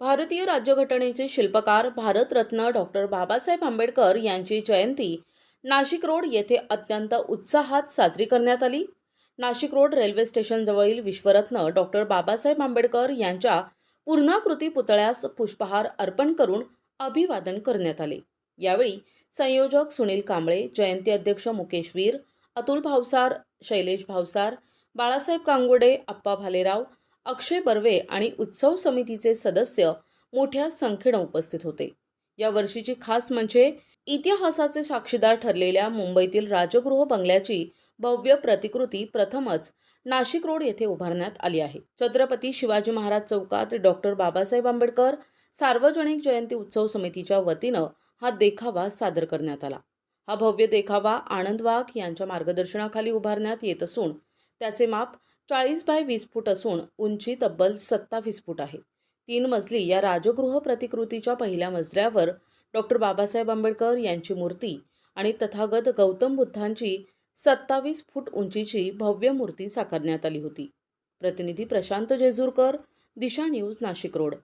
भारतीय राज्यघटनेचे शिल्पकार भारतरत्न डॉक्टर बाबासाहेब आंबेडकर यांची जयंती नाशिक रोड येथे अत्यंत उत्साहात साजरी करण्यात आली. नाशिक रोड रेल्वे स्टेशनजवळील विश्वरत्न डॉक्टर बाबासाहेब आंबेडकर यांच्या पूर्णाकृती पुतळ्यास पुष्पहार अर्पण करून अभिवादन करण्यात आले. यावेळी संयोजक सुनील कांबळे जयंती अध्यक्ष मुकेश वीर अतुल भावसार शैलेश भावसार बाळासाहेब कांगोडे अप्पा भालेराव अक्षय बर्वे आणि उत्सव समितीचे सदस्य मोठ्या संख्येनं उपस्थित होते. या वर्षीची खास म्हणजे इतिहासाचे साक्षीदार ठरलेल्या मुंबईतील राजगृह बंगल्याची भव्य प्रतिकृती प्रथमच नाशिक रोड येथे उभारण्यात आली आहे. छत्रपती शिवाजी महाराज चौकात डॉक्टर बाबासाहेब आंबेडकर सार्वजनिक जयंती उत्सव समितीच्या वतीनं हा देखावा सादर करण्यात आला. हा भव्य देखावा आनंद वाघ यांच्या मार्गदर्शनाखाली उभारण्यात येत असून त्याचे माप चाळीस बाय वीस फूट असून उंची तब्बल सत्तावीस फूट आहे. तीन मजली या राजगृह प्रतिकृतीच्या पहिल्या मजल्यावर डॉक्टर बाबासाहेब आंबेडकर यांची मूर्ती आणि तथागत गौतम बुद्धांची सत्तावीस फूट उंचीची भव्य मूर्ती साकारण्यात आली होती. प्रतिनिधी प्रशांत जेजूरकर दिशा न्यूज नाशिक रोड.